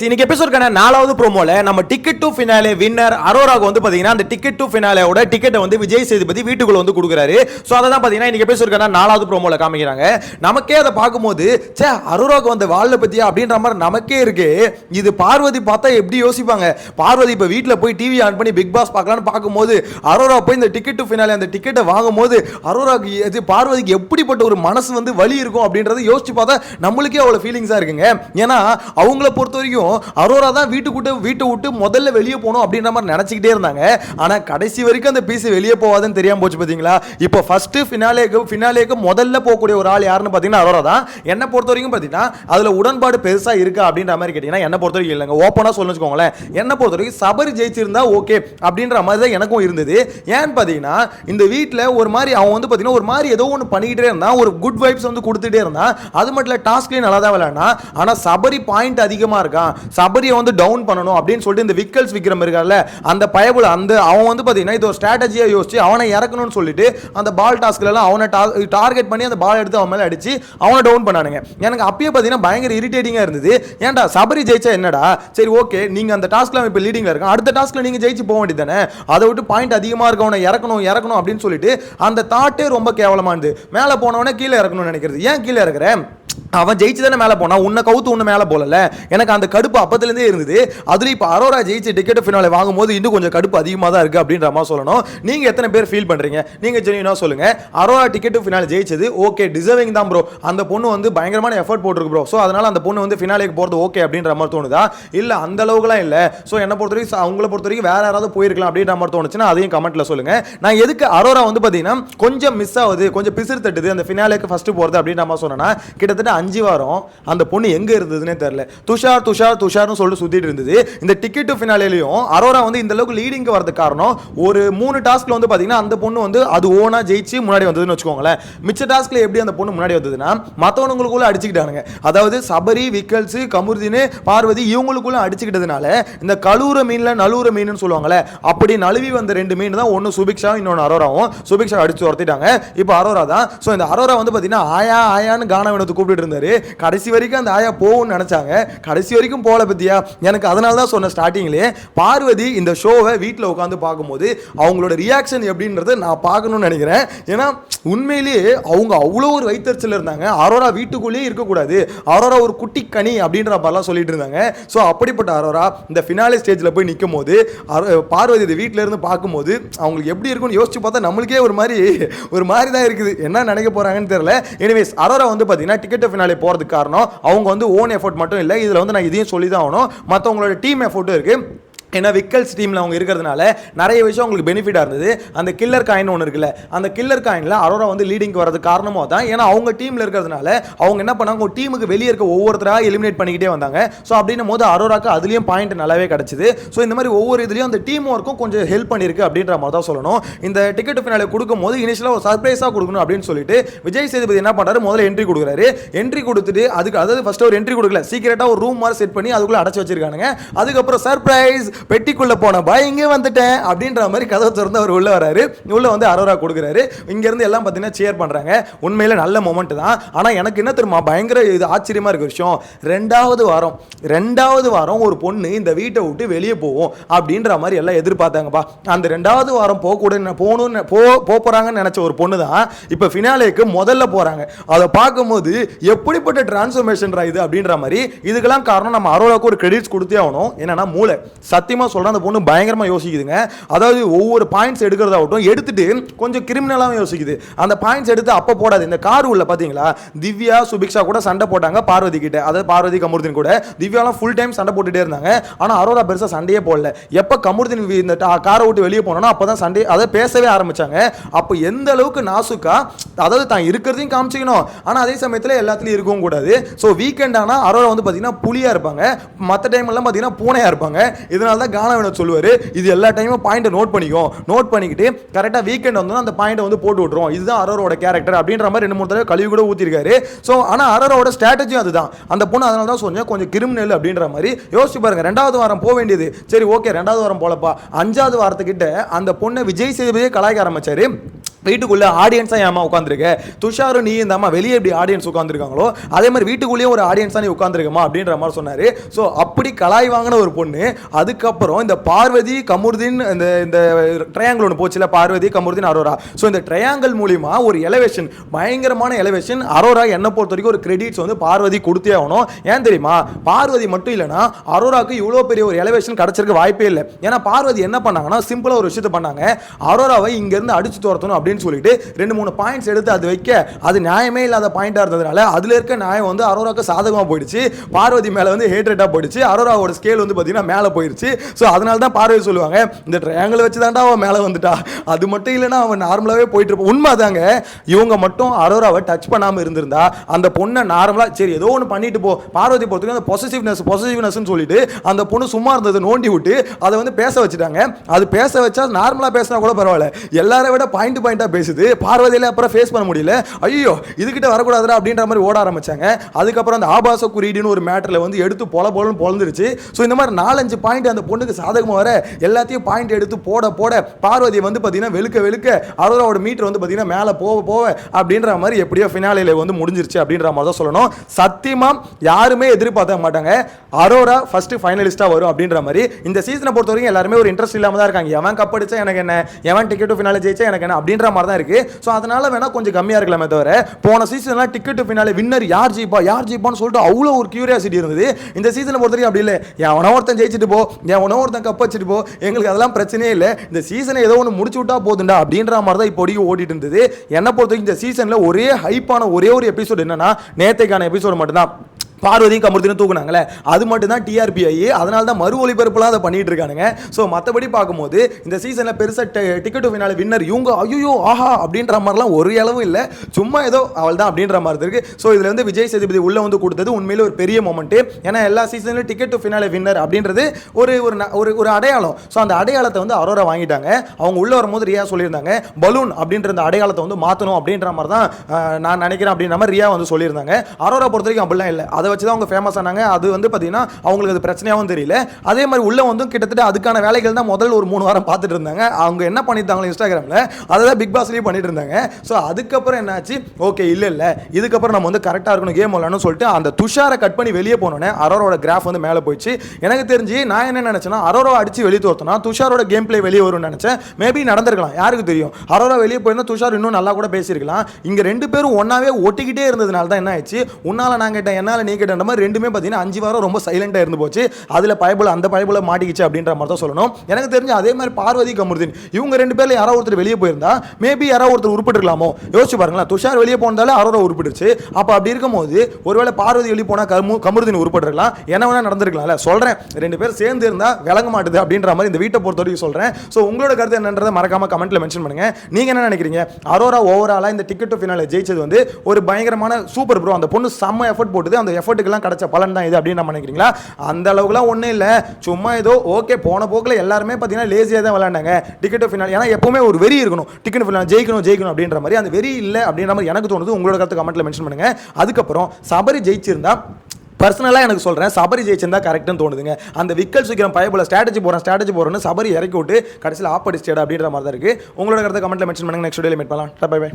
இன்னைக்கு எபிசோட்கான நாலாவது ப்ரோமோல நம்ம டிக்கெட் டு ஃபினாலே வின்னர் அரோராக்கு வந்து பாத்தீங்கன்னா அந்த டிக்கெட் டு ஃபினாலேயோட டிக்கெட்டை வந்து விஜய் சேதுபதி வீட்டுக்குள்ள வந்து கொடுக்குறாரு. ஸோ அதை தான் பாத்தீங்கன்னா இன்னைக்கு எபிசோட்கான நாலாவது ப்ரோமோல காமிக்கிறாங்க. நமக்கே அதை பார்க்கும்போது சே அரோராக்கு வந்த வாழ்ல பத்தியா அப்படின்ற மாதிரி நமக்கே இருக்கு. இது பார்வதி பார்த்தா எப்படி யோசிப்பாங்க? பார்வதி இப்போ வீட்டில் போய் டிவி ஆன் பண்ணி பிக் பாஸ் பார்க்கலான்னு பார்க்கும்போது அரோரா போய் இந்த டிக்கெட் டு ஃபினாலே அந்த டிக்கெட்டை வாங்கும்போது அரோராக்கு இது பார்வதிக்கு எப்படிப்பட்ட ஒரு மனசு வந்து வலி இருக்கும் அப்படின்றத யோசிச்சு பார்த்தா நம்மளுக்கே அவ்வளோ ஃபீலிங்ஸாக இருக்குங்க. ஏன்னா அவங்கள பொறுத்த வரைக்கும் அரோரா தான் வீட்டுக்குட்டு வீட்டை விட்டு முதல்ல வெளியே போகணும் அப்படின்ற மாதிரி நினச்சிக்கிட்டே இருந்தாங்க. ஆனால் கடைசி வரைக்கும் அந்த பீஸ் வெளியே போகாதுன்னு தெரியாமல் போச்சு பார்த்தீங்களா இப்போ ஃபஸ்ட்டு ஃபினாலேக்கு ஃபினாலேக்கு முதல்ல போகக்கூடிய ஒரு ஆள் யாருன்னு பார்த்தீங்கன்னா அரோரா தான். என்னை பொறுத்த வரைக்கும் பார்த்தீங்கன்னா அதில் உடன்பாடு பெருசாக இருக்கா அப்படின்ற மாதிரி கேட்டிங்கன்னா என்னை பொறுத்த வரைக்கும் இல்லைங்க ஓப்பனாக சொல்லணும் வச்சுக்கோங்களேன். என்னை பொறுத்த வரைக்கும் சபரி ஜெயிச்சிருந்தா ஓகே அப்படின்ற மாதிரி தான் எனக்கும் இருந்தது. ஏன்னு பார்த்தீங்கன்னா இந்த வீட்டில் ஒரு மாதிரி அவன் வந்து பார்த்தீங்கன்னா ஒரு மாதிரி ஏதோ ஒன்று பண்ணிக்கிட்டே இருந்தான். ஒரு குட் வைப்ஸ் வந்து கொடுத்துட்டே இருந்தான். அது மட்டும் இல்லை டாஸ்க்லேயும் நல்லா தான் விளையாடினா ஆனால் சபரி பாயிண்ட் அதிகமாக இருக்கான். சபரியை வந்து டவுன் பண்ணணும் அப்படின்னு சொல்லிட்டு இந்த விக்கல்ஸ் விக்ரம் இருக்கார்ல அந்த பயபுல அந்த அவன் வந்து பார்த்தீங்கன்னா இது ஒரு ஸ்ட்ராட்டஜியாக யோசிச்சு அவனை இறக்கணும்னு சொல்லிட்டு அந்த பால் டாஸ்க்லாம் அவனை டார்கெட் பண்ணி அந்த பால் எடுத்து அவன் மேலே அடிச்சு அவனை டவுன் பண்ணானுங்க. எனக்கு அப்பயே பார்த்தீங்கன்னா பயங்கர இரிட்டேட்டிங்காக இருந்தது. ஏன்டா சபரி ஜெயிச்சா என்னடா? சரி ஓகே நீங்கள் அந்த டாஸ்க்ல இப்போ லீடிங்கில் இருக்கான். அடுத்த டாஸ்க்கில் நீங்கள் ஜெயிச்சு போக வேண்டியது தானே அதை விட்டு பாயிண்ட் அதிகமாக இருக்கவனை இறக்கணும் இறக்கணும் அப்படின்னு சொல்லிட்டு அந்த தாட்டே ரொம்ப கேவலமானது மேலே போனவனே கீழே இறக்கணும்னு நினைக்கிறது. ஏன் கீழே இறக்குறேன் அவன் ஜெயிச்சு தானே மேலே போனான். உன்னை கவுத்து ஒன்று மேலே போகல எனக்கு அந்த கடுப்பு அப்பத்துலேருந்தே இருந்தது. அதில் இப்போ அரோரா ஜெயிச்சு டிக்கெட் ஃபினாலே வாங்கும்போது இன்னும் கொஞ்சம் கடுப்பு அதிகமாக தான் இருக்குது அப்படின்ற மாதிரி சொல்லணும். நீங்கள் எத்தனை பேர் ஃபீல் பண்ணுறீங்க நீங்கள் ஜெனியூனாக சொல்லுங்கள் அரோரா டிக்கெட் ஃபினாலே ஜெயிச்சது ஓகே டிசர்விங் தான் ப்ரோ அந்த பொண்ணு வந்து பயங்கரமான எஃபர்ட் போட்டிருக்கு ப்ரோ ஸோ அதனால் அந்த பொண்ணு வந்து ஃபினாலேக்கு போகிறது ஓகே அப்படின்ற மாதிரி தோணுதா? இல்லை அந்த அளவுக்குலாம் இல்லை. ஸோ என்னை பொறுத்த வரைக்கும் அவங்கள பொறுத்த வரைக்கும் வேறு யாராவது போயிருக்கலாம் அப்படின்ற மாதிரி தோணுச்சுன்னா அதையும் கமெண்ட்டில் சொல்லுங்கள் நான் எதுக்கு அரோரா வந்து பார்த்தீங்கன்னா கொஞ்சம் மிஸ் ஆகுது கொஞ்சம் பிசிறு தட்டுது அந்த ஃபினாலேக்கு ஃபஸ்ட்டு போகிறது அப்படின்ற மாதிரி சொன்னேன்னா கிட்டத்தட்ட அஞ்சு வாரம் அந்த பொண்ணு எங்கே இருந்ததுன்னே தெரில துஷார் துஷார் துஷார்னு சொல்லிட்டு சுற்றிட்டு இருந்தது. இந்த டிக்கெட்டு ஃபினாலேலையும் அரோரா வந்து இந்த அளவுக்கு லீடிங்க்கு வரதுக்கு காரணம் ஒரு மூணு டாஸ்க்கில் வந்து பார்த்தீங்கன்னா அந்த பொண்ணு வந்து அது ஓனாக ஜெயிச்சு முன்னாடி வந்ததுன்னு வச்சுக்கோங்களேன். மிச்ச டாஸ்கில் எப்படி அந்த பொண்ணு முன்னாடி வந்ததுன்னா மற்றவங்களுக்குள்ள அடிச்சுக்கிட்டானுங்க. அதாவது சபரி விக்கல்ஸு கமுர்தின்னு பார்வதி இவங்களுக்குள்ள அடிச்சுக்கிட்டதுனால இந்த கலூர மீனில் நழுவுற மீன் சொல்லுவாங்களே அப்படி நழுவி வந்த ரெண்டு மீன் தான் ஒன்று சுபிக்ஷா இன்னொன்று அரோராவும். சுபிக்ஷா அடிச்சு உரத்திட்டாங்க இப்போ அரோரா தான். ஸோ இந்த அரோரா வந்து பார்த்தீங்கன்னா ஆயா ஆயான்னு கான வினோத்து கூப்பிட்டு இருந்தார். கடைசி வரைக்கும் அந்த ஆயா போகும்னு நினைச்சாங்க. கடைசி வரைக்கும் போகல பற்றியா எனக்கு அதனால தான் சொன்ன ஸ்டார்டிங்லேயே. பார்வதி இந்த ஷோவை வீட்டில் உட்காந்து பார்க்கும்போது அவங்களோட ரியாக்ஷன் எப்படின்றத நான் பார்க்கணும்னு நினைக்கிறேன். ஏன்னா உண்மையிலேயே அவங்க அவ்வளோ ஒரு வைத்தறிச்சல் இருந்தாங்க. அரோரா வீட்டுக்குள்ளேயே இருக்கக்கூடாது. அரோரா ஒரு குட்டி கனி அப்படின்ற மாதிரிலாம் சொல்லிட்டு இருந்தாங்க. ஸோ அப்படிப்பட்ட அரோரா இந்த ஃபினாலே ஸ்டேஜில் போய் நிற்கும் போது பார்வதி இது வீட்டிலேருந்து பார்க்கும்போது அவங்களுக்கு எப்படி இருக்கும்னு யோசிச்சு பார்த்தா நம்மளுக்கே ஒரு மாதிரி ஒரு மாதிரி தான் இருக்குது. என்ன நினைக்க போறாங்கன்னு தெரியல. எனிவேஸ் அரோரா வந்து பார்த்தீங்கன்னா டிக்கெட் ஃபினாலே போகிறதுக்கு காரணம். அவங்க வந்து ஓன் எஃபோர்ட் மட்டும் இல்லை இதில் வந்து நான் இதையும் சொல்லி தான் ஆகணும். மற்றவங்களோட டீம் எஃபோர்ட்டும் இருக்குது ஏன்னா விக்கல்ஸ் டீமில் அவங்க இருக்கிறதுனால நிறைய விஷயம் அவங்களுக்கு பெனிஃபிட்டாக இருந்தது. அந்த கில்லர் காயின் ஒன்று இருக்குல்ல அந்த கில்லர் காயினில் அரோரா வந்து லீடிங்க்கு வரது காரணமாக தான் ஏன்னா அவங்க டீமில் இருக்கிறதுனால அவங்க என்ன பண்ணாங்க அவங்க டீமுக்கு வெளியே இருக்க ஒவ்வொருத்தராக எலிமினேட் பண்ணிக்கிட்டே வந்தாங்க. ஸோ அப்படின்னும் போது அரோராக்கு அதுலேயும் பாயிண்ட் நல்லாவே கிடச்சிது. ஸோ இந்த மாதிரி ஒவ்வொரு இதுலேயும் அந்த டீம் ஒர்க்கும் கொஞ்சம் ஹெல்ப் பண்ணியிருக்கு அப்படின்ற மாதிரி தான் சொல்லணும். இந்த டிக்கெட் ஃபினாலே கொடுக்கும்போது இனிஷியலாக ஒரு சர்ப்ரைஸாக கொடுக்கணும் அப்படின்னு சொல்லிட்டு விஜய் சேதுபதி என்ன பண்ணுறாரு முதல்ல என்ட்ரி கொடுக்குறாரு. என்ட்ரி கொடுத்துட்டு அதுக்கு அதாவது ஃபஸ்ட்டு ஒரு என்ட்ரி கொடுக்கல. சீக்கிரட்டாக ஒரு ரூம் மாதிரி செட் பண்ணி அதுக்குள்ளே அடைச்சி வச்சிருக்கானுங்க. அதுக்கப்புறம் சர்ப்ரைஸ் பெட்டிக்குள்ள போன பாய் இங்கே வந்துட்டேன். அப்படின்ற மாதிரி கதவை திறந்து அவர் உள்ள வராரு உள்ள வந்து அரோரா கொடுக்குறாரு. இங்க இருந்து எல்லாம் பார்த்தீங்கன்னா சேர் பண்றாங்க. உண்மையில நல்ல மொமெண்ட் தான். ஆனா எனக்கு என்ன தெரியுமா பயங்கர இது ஆச்சரியமா இருக்க விஷயம். ரெண்டாவது வாரம் ரெண்டாவது வாரம் ஒரு பொண்ணு இந்த வீட்டை விட்டு வெளியே போகும் அப்படின்ற மாதிரி எல்லாம் எதிர்பார்த்தாங்கப்பா அந்த ரெண்டாவது வாரம் போகக்கூட போகணும்னு போ போப் போறாங்கன்னு நினைச்ச ஒரு பொண்ணு தான் இப்போ ஃபினாலேக்கு முதல்ல போறாங்க. அதை பார்க்கும்போது எப்படிப்பட்ட டிரான்ஸ்ஃபர்மேஷன் இது? அப்படின்ற மாதிரி இதுக்கெல்லாம் காரணம் நம்ம அரோராவுக்கு ஒரு கிரெடிட்ஸ் கொடுத்தே ஆகணும். என்னன்னா மூளை. சத்தியமா சொல்றேன் அந்த பொண்ணு பயங்கரமாக யோசிக்குதுங்க. அதாவது ஒவ்வொரு பாயிண்ட்ஸ் எடுக்கிறதாகட்டும் எடுத்துட்டு கொஞ்சம் கிரிமினலாகவும் யோசிக்குது. அந்த பாயிண்ட்ஸ் எடுத்து அப்போ போடாது. இந்த கார் உள்ள பார்த்தீங்களா திவ்யா சுபிக்ஷா கூட சண்டை போட்டாங்க பார்வதி கிட்ட. அதாவது பார்வதி கமுர்தின் கூட. திவ்யாலாம் ஃபுல் டைம் சண்டை போட்டுகிட்டே இருந்தாங்க. ஆனால் அரோரா பெருசாக சண்டையே போடல. எப்போ கமுர்தின் இந்த காரை விட்டு வெளியே போனோன்னா அப்போ தான் சண்டை அதை பேசவே ஆரம்பித்தாங்க அப்போ எந்த அளவுக்கு நாசுக்கா அதாவது தான் இருக்கிறதையும் காமிச்சிக்கணும். ஆனால் அதே சமயத்தில் எல்லாத்துலேயும் இருக்கவும் கூடாது. ஸோ வீக்கெண்ட் ஆனால் அரோரா வந்து பார்த்தீங்கன்னா புலியாக இருப்பாங்க. மற்ற டைம்லாம் பார்த்தீங்கன்னா பூனையாக இருப்பாங்க. இதனால தான் கானா வேணும் சொல்லுவார். இது எல்லா டைமும் பாயிண்ட்டை நோட் பண்ணிக்கும். நோட் பண்ணிக்கிட்டு கரெக்டாக வீக்கெண்ட் வந்து அந்த பாயிண்ட்டை வந்து போட்டு விட்ருவோம் இதுதான் அரோரோட கேரக்டர் அப்படின்ற மாதிரி ரெண்டு மூணு தடவை கழுவி கூட ஊற்றிருக்காரு ஸோ ஆனால் அரோரோட ஸ்ட்ராட்டஜியும் அதுதான். அந்த பொண்ணு அதனால தான் சொன்னேன் கொஞ்சம் கிரிமினல் அப்படின்ற மாதிரி. யோசிச்சு பாருங்க ரெண்டாவது வாரம் போக வேண்டியது. சரி ஓகே ரெண்டாவது வாரம் போலப்பா. அஞ்சாவது வாரத்துக்கிட்ட அந்த பொண்ணை விஜய் சேதுபதியே கலாய்க்க ஆரம்பிச்சாரு. வீட்டுக்குள்ளே ஆடியன்ஸாக ஏமா உட்காந்துருக்க துஷாரும் நீ இந்த அம்மா வெளியே எப்படி ஆடியன்ஸ் உட்காந்துருக்காங்களோ அதே மாதிரி வீட்டுக்குள்ளேயும் ஒரு ஆடியன்ஸாக நீ உட்காந்துருக்கமா அப்படின்ற மாதிரி சொன்னார். ஸோ அப்படி கலாய் வாங்கின ஒரு பொண்ணு அதுக்கப்புறம் இந்த பார்வதி கமுர்தீன் இந்த இந்த ட்ரையாங்கிள் ஒன்று போச்சுல பார்வதி கமுர்தீன் அரோரா. ஸோ இந்த ட்ரையாங்கிள் மூலிமா ஒரு எலவேஷன் பயங்கரமான எலவேஷன் அரோரா என்னை பொறுத்த வரைக்கும் ஒரு கிரெடிட்ஸ் வந்து பார்வதி கொடுத்தே ஆகணும். ஏன் தெரியுமா? பார்வதி மட்டும் இல்லைன்னா அரோராக்கு இவ்வளோ பெரிய ஒரு எலவேஷன் கிடச்சிருக்க வாய்ப்பே இல்லை. ஏன்னா பார்வதி என்ன பண்ணாங்கன்னா சிம்பிளாக ஒரு விஷயத்தை பண்ணாங்க. அரோராவை இங்கேருந்து அடிச்சு துரத்தணும் அப்படின்னு சொல்லிட்டு ரெண்டு மூணு பாயிண்ட்ஸ் எடுத்து அது வைக்க அது நியாயமே இல்லாத பாயிண்டாக இருந்ததுனால அதில் இருக்க நியாயம் வந்து அரோராக்கு சாதகமாக போயிடுச்சு. பார்வதி மேலே வந்து ஹேட்ரேட்டாக போயிடுச்சு. அரோராவோட ஸ்கேல் வந்து பார்த்தீங்கன்னா மேலே போயிடுச்சு ஸோ அதனால தான் பார்வதி சொல்லுவாங்க இந்த ட்ரையாங்கிள் வச்சு தான்டா அவன் மேலே வந்துட்டா. அது மட்டும் இல்லைன்னா அவன் நார்மலாகவே போயிட்டு இருப்பான் உண்மை தாங்க இவங்க மட்டும் அரோராவை டச் பண்ணாமல் இருந்திருந்தா அந்த பொண்ணை நார்மலாக சரி ஏதோ ஒன்று பண்ணிட்டு போ. பார்வதி பொறுத்தவரைக்கும் அந்த பொசசிவ்னஸ் பொசசிவ்னஸ்னு சொல்லிட்டு அந்த பொண்ணு சும்மா இருந்ததை நோண்டி விட்டு அதை வந்து பேச வச்சுட்டாங்க. அது பேச வச்சா நார்மலாக பேசினா கூட பரவாயில்ல. எல்லாரை விட பாயிண்ட் பாயிண்டாக பேசுது. பார்வதியில் அப்புறம் ஃபேஸ் பண்ண முடியல. ஐயோ இதுக்கிட்ட வரக்கூடாதுடா அப்படின்ற மாதிரி ஓட ஆரம்பித்தாங்க அதுக்கப்புறம் அந்த ஆபாச குறியீடுன்னு ஒரு மேட்டரில் வந்து எடுத்து பொல போலன்னு பொழந்துருச்சு. ஸோ இந்த மாதிரி நாலஞ்சு பாயிண்ட் அந்த பொண்ணுக்கு சாதகமாக வர எல்லாத்தையும் பாயிண்ட் எடுத்து போட போட பார்வதியை வந்து பார்த்தீங்கன்னா வெளுக்க வெளுக்க அரோராவோட மீட்டர் வந்து பார்த்தீங்கன்னா மேலே போக போக அப்படின்ற மாதிரி எப்படியோ ஃபினாலையில் வந்து முடிஞ்சிருச்சு அப்படின்ற மாதிரி தான் சொல்லணும். சத்தியமாக யாருமே எதிர்பார்த்த மாட்டாங்க. அரோரா ஃபர்ஸ்ட் ஃபைனலிஸ்ட்டாக வரும் அப்படின்ற மாதிரி. இந்த சீசனை பொறுத்த வரைக்கும் எல்லாருமே ஒரு இன்ட்ரெஸ்ட் இல்லாமல் தான் இருக்காங்க. எவன் கப் அடிச்சா எனக்கு என்ன? எவன் டிக்கெட்டு ஃபினாலே ஜெயிச்சா எனக்கு என்ன? அப்படின்ற மாதிரி தான் இருக்கு. ஸோ அதனால வேணா கொஞ்சம் கம்மியாக இருக்கலாமே தவிர போன சீசன்லாம் டிக்கெட் பின்னாலே வின்னர் யார் ஜெயிப்பா யார் ஜெயிப்பான்னு சொல்லிட்டு அவ்வளோ ஒரு கியூரியாசிட்டி இருந்தது. இந்த சீசனை பொறுத்த வரைக்கும் அப்படி இல்லை. எவனோ ஒருத்தன் ஜெயிச்சுட்டு போ எவனோ ஒருத்தன் கப் வச்சுட்டு போ எங்களுக்கு அதெல்லாம் பிரச்சனையே இல்லை. இந்த சீசனை ஏதோ ஒன்று முடிச்சு விட்டா போதுண்டா அப்படின்ற மாதிரி தான் இப்போதைக்கு ஓடிட்டு இருந்தது. என்னை பொறுத்த வரைக்கும் இந்த சீசனில் ஒரே ஹைப்பான ஒரே ஒரு எபிசோட் என்னன்னா நேத்தைக்கான எபிசோடு மட்டும்தான். பார்வதியும் கமுர்த்தினும் தூக்குனாங்களே அது மட்டும் தான் டிஆர்பி ஆகி அதனால தான் மறு ஒளிபரப்புலாம் அதை பண்ணிட்டு இருக்கானுங்க ஸோ மற்றபடி பார்க்கும்போது இந்த சீசனில் பெருசாக டிக்கெட் ஃபினால வின்னர் இவங்க ஐயோ ஆஹா அப்படின்ற மாதிரிலாம் ஒரு அளவும் இல்லை. சும்மா ஏதோ அவள் தான் அப்படின்ற மாதிரி இருக்கு. ஸோ இதில் வந்து விஜய் சேதுபதி உள்ளே வந்து கொடுத்தது உண்மையிலே ஒரு பெரிய மொமெண்ட் ஏன்னா எல்லா சீசன்லையும் டிக்கெட் டு ஃபினாலே வின்னர் அப்படின்றது ஒரு ஒரு ந- ஒரு ஒரு அடையாளம். ஸோ அந்த அடையாளத்தை வந்து அரோரா வாங்கிட்டாங்க. அவங்க உள்ள வரும்போது ரியா சொல்லியிருந்தாங்க பலூன் அப்படின்ற அந்த அடையாளத்தை வந்து மாற்றணும் அப்படின்ற மாதிரி தான் நான் நினைக்கிறேன் அப்படின்ற மாதிரி ரியா வந்து சொல்லியிருந்தாங்க. அரோரா பொறுத்த வரைக்கும் அப்படிலாம் இல்லை. அதை வச்சு தான் அவங்க ஃபேமஸ் ஆனாங்க. அது வந்து பார்த்தீங்கன்னா அவங்களுக்கு அது பிரச்சனையாகவும் தெரியல. அதே மாதிரி உள்ள வந்து கிட்டத்தட்ட அதுக்கான வேலைகள் தான் முதல்ல ஒரு மூணு வாரம் பார்த்துட்டு இருந்தாங்க. அவங்க என்ன பண்ணியிருந்தாங்களோ இன்ஸ்டாகிராமில் அதை தான் பிக் பாஸ்லேயும் பண்ணிட்டு இருந்தாங்க. ஸோ அதுக்கப்புறம் என்னாச்சு? ஓகே இல்லை இல்லை. இதுக்கப்புறம் நம்ம வந்து கரெக்டாக இருக்கணும் கேம் விளாடணும்னு சொல்லிட்டு அந்த துஷாரை கட் பண்ணி வெளியே போனோன்னே அரோரோட கிராஃப் வந்து மேலே போயிடுச்சு. எனக்கு தெரிஞ்சு நான் என்ன நினச்சேன்னா அரோரோ அடிச்சு வெளியே தோர்த்தனா துஷாரோட கேம் பிளே வெளியே வரும்னு நினச்சேன். மேபி நடந்திருக்கலாம். யாருக்கு தெரியும்? அரோரா வெளியே போயிருந்தா துஷார் இன்னும் நல்லா கூட பேசியிருக்கலாம். இங்கே ரெண்டு பேரும் ஒன்றாவே ஒட்டிக்கிட்டே இருந்ததுனால தான் என்ன ஆயிடுச்சு? உன்னால நான் கேட்டேன் என்னால் நீ கேட்டேன்ற மாதிரி ரெண்டுமே பார்த்தீங்கன்னா அஞ்சு வாரம் ரொம்ப சைலண்டாக இருந்து போச்சு. அதில் பயபுல அந்த பயபுல மாட்டிக்கிச்சு அப்படின்ற மாதிரி தான் சொல்லணும். எனக்கு தெரிஞ்சு அதே மாதிரி பார்வதி கமுருதீன் இவங்க ரெண்டு பேரில் யாரோ ஒருத்தர் வெளியே போயிருந்தா மேபி யாரோ ஒருத்தர் உருப்பிட்டுருக்கலாமோ? யோசிச்சு பாருங்களேன் துஷார் வெளியே போனதால அரோரா உருப்பிடுச்சு. அப்போ அப்படி இருக்கும்போது ஒருவேளை பார்வதி வெளியே போனால் கமு கமருதீன் உருப்பிட்டுருக்கலாம் என்ன வேணால் நடந்திருக்கலாம்ல? சொல்கிறேன் ரெண்டு பேரும் சேர்ந்து இருந்தால் விளங்க மாட்டுது அப்படின்ற மாதிரி இந்த வீட்டை பொறுத்த வரைக்கும் சொல்கிறேன் ஸோ உங்களோட கருத்து என்னன்றதை மறக்காம கமெண்ட்ல மென்ஷன் பண்ணுங்க. நீங்க என்ன நினைக்கிறீங்க? அரோரா ஓவராலாக இந்த டிக்கெட் டு ஃபினால ஜெயிச்சது வந்து ஒரு பயங்கரமான சூப்பர் ப்ரோ அந்த பொண்ணு செம்ம எஃபர்ட் போட்டுது. அந்த எஃபர்ட்டுக்கெல்லாம் கிடச்ச பலன் தான் இது அப்படின்னு நம்ம நினைக்கிறீங்களா? அந்த அளவுக்குலாம் ஒன்றும் இல்லை. சும்மா ஏதோ ஓகே போன போக்கில் எல்லாருமே பார்த்தீங்கன்னா லேசியாக தான் விளாண்டாங்க டிக்கெட் ஃபினால் ஏன்னா எப்பவுமே ஒரு வெறி இருக்கணும். டிக்கெட் ஃபினால் ஜெயிக்கணும் ஜெயிக்கணும் அப்படின்ற மாதிரி அந்த வெறி இல்லை அப்படின்ற மாதிரி எனக்கு தோணுது. உங்களோட கருத்து கமெண்ட்டில் மென்ஷன் பண்ணுங்க. அதுக்கப்புறம் சபரி ஜெயிச்சிருந்தா பர்சனலாக எனக்கு சொல்கிறேன் சபரி ஜெயிச்சிருந்தா கரெக்டுன்னு தோணுதுங்க. அந்த விக்கல் சீக்கிரம் பயபுல ஸ்ட்ராட்டஜி போகிறேன் ஸ்ட்ராட்டஜி போகிறேன்னு சபரி இறக்கி விட்டு கடைசியில் ஆப் அடிச்சிட்டா அப்படின்ற மாதிரி தான் இருக்குது உங்களோட கருத்தை கமெண்ட்ல மென்ஷன் பண்ணுங்க. நெக்ஸ்ட் டே மீட் பண்ணலாம். Bye bye